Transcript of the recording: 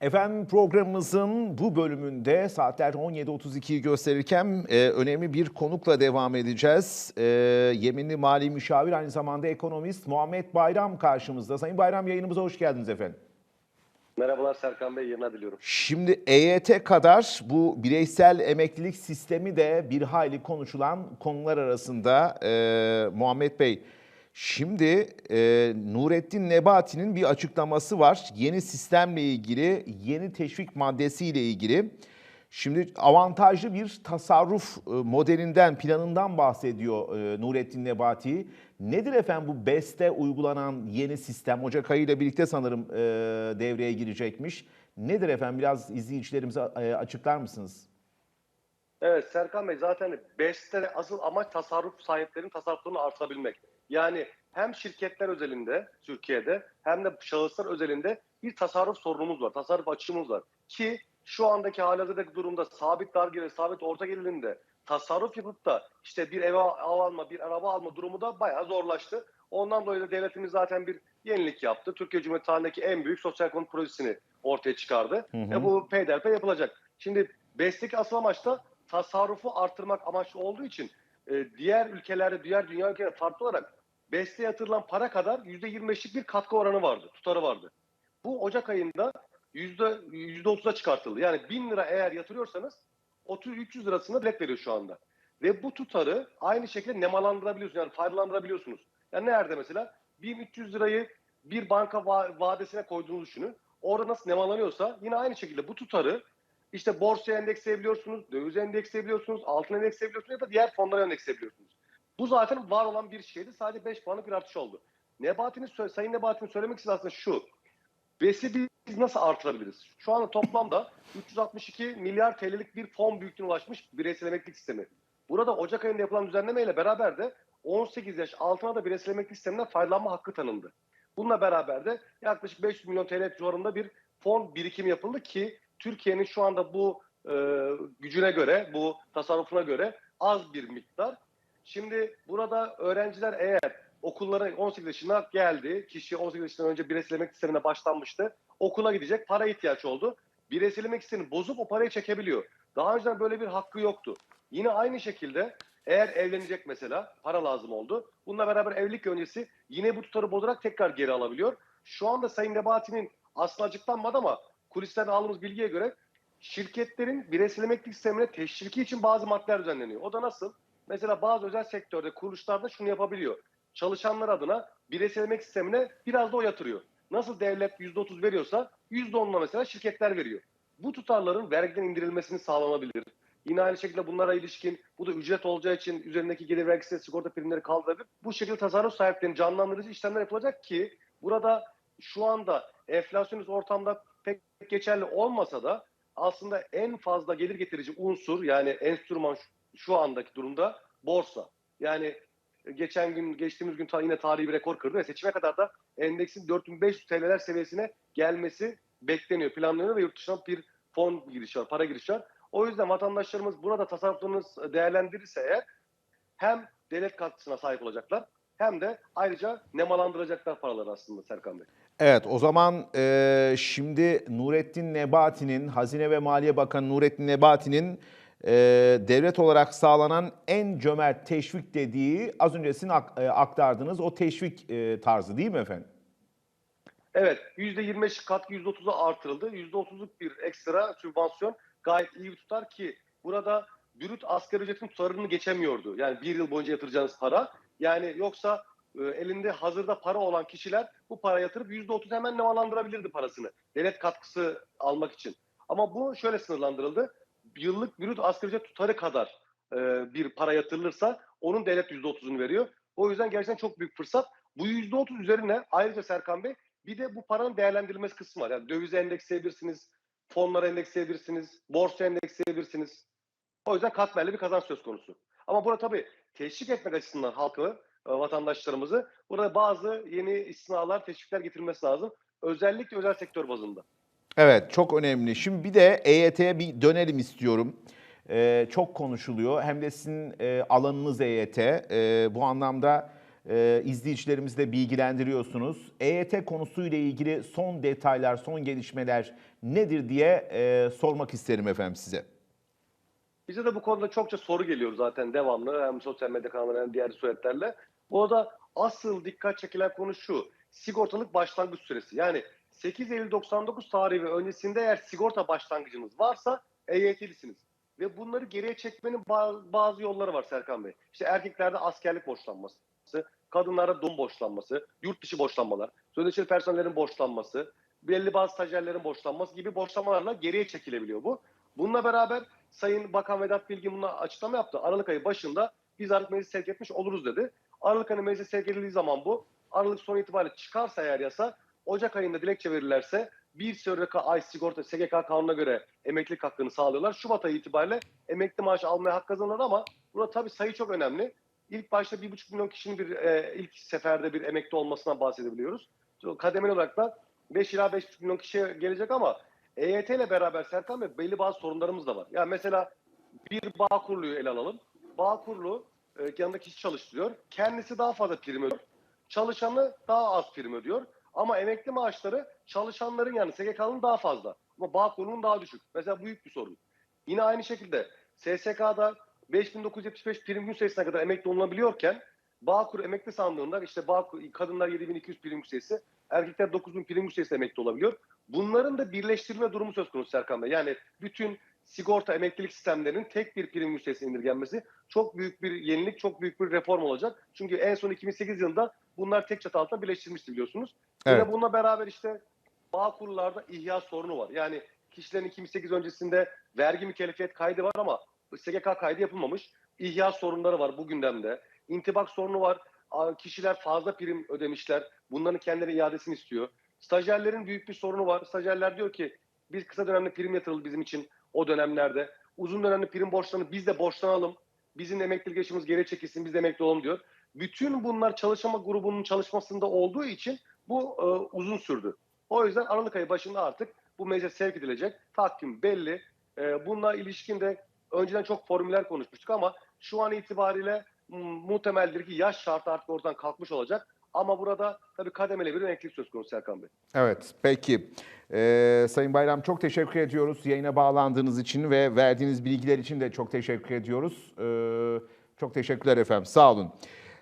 Efendim programımızın bu bölümünde saatler 17.32'yi gösterirken e, önemli bir konukla devam edeceğiz. E, yeminli mali müşavir aynı zamanda ekonomist Muhammed Bayram karşımızda. Sayın Bayram yayınımıza hoş geldiniz efendim. Merhabalar Serkan Bey, yerine diliyorum. Şimdi EYT kadar bu bireysel emeklilik sistemi de bir hayli konuşulan konular arasında e, Muhammed Bey. Şimdi e, Nurettin Nebati'nin bir açıklaması var. Yeni sistemle ilgili, yeni teşvik maddesiyle ilgili. Şimdi avantajlı bir tasarruf e, modelinden, planından bahsediyor e, Nurettin Nebati. Nedir efendim bu BES'te uygulanan yeni sistem? Ocak ayıyla birlikte sanırım e, devreye girecekmiş. Nedir efendim? Biraz izleyicilerimize açıklar mısınız? Evet Serkan Bey zaten BES'te asıl amaç tasarruf sahiplerinin tasarruflarını artırabilmek. Yani hem şirketler özelinde Türkiye'de hem de şahıslar özelinde bir tasarruf sorunumuz var, tasarruf açığımız var. Ki şu andaki halihazırdaki durumda sabit dar gelir, sabit orta gelirinde tasarruf yapıp da işte bir eve ev alma, bir araba alma durumu da bayağı zorlaştı. Ondan dolayı da devletimiz zaten bir yenilik yaptı. Türkiye Cumhuriyeti tarihindeki en büyük sosyal ekonomik projesini ortaya çıkardı. Hı hı. Ve bu peyderpey yapılacak. Şimdi BES'teki asıl amaç da tasarrufu artırmak amaçlı olduğu için e, diğer ülkelerde, diğer dünya ülkelerinde farklı olarak BES'te yatırılan para kadar %25'lik bir katkı oranı vardı, tutarı vardı. Bu Ocak ayında %, %30'a çıkartıldı. Yani 1000 lira eğer yatırıyorsanız 30 300 lirasını bilet veriyor şu anda. Ve bu tutarı aynı şekilde nemalandırabiliyorsunuz. Yani faydalandırabiliyorsunuz. Yani nerede mesela 1300 lirayı bir banka va- vadesine koyduğunuzu düşünün. Orada nasıl nemalanıyorsa yine aynı şekilde bu tutarı işte borsaya endeksleyebiliyorsunuz, dövize endeksleyebiliyorsunuz, altın endeksleyebiliyorsunuz ya da diğer fonlara endeksleyebiliyorsunuz. Bu zaten var olan bir şeydi. Sadece 5 puanlık bir artış oldu. Nebati'nin, Sayın Nebati'nin söylemek istediği aslında şu. BES'i biz nasıl artırabiliriz? Şu anda toplamda 362 milyar TL'lik bir fon büyüklüğüne ulaşmış bireysel emeklilik sistemi. Burada Ocak ayında yapılan düzenlemeyle beraber de 18 yaş altına da bireysel emeklilik sisteminden faydalanma hakkı tanındı. Bununla beraber de yaklaşık 500 milyon TL civarında bir fon birikimi yapıldı ki Türkiye'nin şu anda bu e, gücüne göre, bu tasarrufuna göre az bir miktar. Şimdi burada öğrenciler eğer okullara 18 yaşına geldi, kişi 18 yaşından önce bireysel emeklilik sistemine başlanmıştı, okula gidecek, para ihtiyaç oldu. Bireysel emeklilik sistemini bozup o parayı çekebiliyor. Daha önceden böyle bir hakkı yoktu. Yine aynı şekilde eğer evlenecek mesela para lazım oldu. Bununla beraber evlilik öncesi yine bu tutarı bozarak tekrar geri alabiliyor. Şu anda Sayın Nebati'nin aslında açıklanmadı ama kulislerden aldığımız bilgiye göre şirketlerin bireysel emeklilik sistemine teşviki için bazı maddeler düzenleniyor. O da nasıl? Mesela bazı özel sektörde kuruluşlarda şunu yapabiliyor. Çalışanlar adına bireysel emeklilik sistemine biraz da o yatırıyor. Nasıl devlet %30 veriyorsa %10'la mesela şirketler veriyor. Bu tutarların vergiden indirilmesini sağlanabilir. Yine aynı şekilde bunlara ilişkin bu da ücret olacağı için üzerindeki gelir vergisi sigorta primleri kaldırılıp bu şekilde tasarruf sahiplerinin canlandırıcı işlemler yapılacak ki burada şu anda enflasyonist ortamda geçerli olmasa da aslında en fazla gelir getirici unsur yani enstrüman şu, andaki durumda borsa. Yani geçen gün geçtiğimiz gün ta, yine tarihi bir rekor kırdı ve seçime kadar da endeksin 4500 TL'ler seviyesine gelmesi bekleniyor, planlanıyor ve yurt dışından bir fon girişi var, para girişi var. O yüzden vatandaşlarımız burada tasarruflarını değerlendirirse eğer hem devlet katkısına sahip olacaklar hem de ayrıca nemalandıracaklar paraları aslında Serkan Bey. Evet o zaman e, şimdi Nurettin Nebati'nin, Hazine ve Maliye Bakanı Nurettin Nebati'nin e, devlet olarak sağlanan en cömert teşvik dediği az önce sizin ak- e, aktardığınız o teşvik e, tarzı değil mi efendim? Evet %25 katkı %30'a artırıldı. %30'luk bir ekstra sübvansiyon gayet iyi bir tutar ki burada brüt asgari ücretin tutarını geçemiyordu. Yani bir yıl boyunca yatıracağınız para. Yani yoksa elinde hazırda para olan kişiler bu para yatırıp %30 hemen nemalandırabilirdi parasını. Devlet katkısı almak için. Ama bu şöyle sınırlandırıldı. Yıllık brüt asgari ücret tutarı kadar e, bir para yatırılırsa onun devlet %30'unu veriyor. O yüzden gerçekten çok büyük fırsat. Bu %30 üzerine ayrıca Serkan Bey bir de bu paranın değerlendirilmesi kısmı var. Yani dövize endeksleyebilirsiniz, fonlara endeksleyebilirsiniz, borsa endeksleyebilirsiniz. O yüzden katmerli bir kazanç söz konusu. Ama burada tabii teşvik etmek açısından halkı, vatandaşlarımızı burada bazı yeni istisnalar, teşvikler getirilmesi lazım. Özellikle özel sektör bazında. Evet çok önemli. Şimdi bir de EYT'ye bir dönelim istiyorum. Ee, çok konuşuluyor. Hem de sizin e, alanınız EYT. Ee, bu anlamda e, izleyicilerimizi de bilgilendiriyorsunuz. EYT konusuyla ilgili son detaylar, son gelişmeler nedir diye e, sormak isterim efendim size. Bize de bu konuda çokça soru geliyor zaten devamlı hem sosyal medya kanalları hem diğer suretlerle. Burada asıl dikkat çekilen konu şu. Sigortalık başlangıç süresi. Yani 8 Eylül 99 tarihi öncesinde eğer sigorta başlangıcınız varsa EYT'lisiniz. Ve bunları geriye çekmenin ba- bazı yolları var Serkan Bey. İşte erkeklerde askerlik borçlanması, kadınlarda doğum borçlanması, yurt dışı borçlanmalar, sözleşmeli personellerin borçlanması, belli bazı stajyerlerin borçlanması gibi borçlanmalarla geriye çekilebiliyor bu. Bununla beraber Sayın Bakan Vedat Bilgin buna açıklama yaptı. Aralık ayı başında biz artık meclis sevk etmiş oluruz dedi. Aralık ayı meclis sevk zaman bu, Aralık sonu itibariyle çıkarsa eğer yasa, Ocak ayında dilekçe verirlerse bir sonraki ay sigorta SGK kanununa göre emeklilik hakkını sağlıyorlar. Şubat ayı itibariyle emekli maaşı almaya hak kazanırlar ama burada tabii sayı çok önemli. İlk başta 1,5 milyon kişinin bir e, ilk seferde bir emekli olmasından bahsedebiliyoruz. Kademeli olarak da 5 ila 5,5 milyon kişiye gelecek ama EYT ile beraber Serkan Bey belli bazı sorunlarımız da var. Yani mesela bir bağ kuruluyu ele alalım. Bağ kurulu e, yanında kişi çalıştırıyor. Kendisi daha fazla prim ödüyor. Çalışanı daha az prim ödüyor. Ama emekli maaşları çalışanların yani SGK'nın daha fazla. Ama bağ kurulunun daha düşük. Mesela büyük bir sorun. Yine aynı şekilde SSK'da 5975 prim gün sayısına kadar emekli olunabiliyorken Bağkur emekli sandığında işte Bağkur, kadınlar 7200 prim sayısı, erkekler 9000 prim sayısı emekli olabiliyor. Bunların da birleştirme durumu söz konusu Serkan Bey. Yani bütün sigorta emeklilik sistemlerinin tek bir prim sayısına indirgenmesi çok büyük bir yenilik, çok büyük bir reform olacak. Çünkü en son 2008 yılında bunlar tek çatı altında birleştirilmişti biliyorsunuz. Evet. Yine bununla beraber işte bağ kurullarda ihya sorunu var. Yani kişilerin 2008 öncesinde vergi mükellefiyet kaydı var ama SGK kaydı yapılmamış. İhya sorunları var bu gündemde. İntibak sorunu var. Kişiler fazla prim ödemişler. Bunların kendileri iadesini istiyor. Stajyerlerin büyük bir sorunu var. Stajyerler diyor ki biz kısa dönemli prim yatırıldı bizim için o dönemlerde. Uzun dönemli prim borçlarını biz de borçlanalım. Bizim emeklilik yaşımız geri çekilsin biz de emekli olalım diyor. Bütün bunlar çalışma grubunun çalışmasında olduğu için bu e, uzun sürdü. O yüzden Aralık ayı başında artık bu meclis sevk edilecek. Takvim belli. E, bununla ilişkin de önceden çok formüller konuşmuştuk ama şu an itibariyle muhtemeldir ki yaş şartı artık oradan kalkmış olacak. Ama burada tabii kademeli bir emeklilik söz konusu Serkan Bey. Evet, peki. Ee, Sayın Bayram çok teşekkür ediyoruz yayına bağlandığınız için ve verdiğiniz bilgiler için de çok teşekkür ediyoruz. Ee, çok teşekkürler efendim, sağ olun.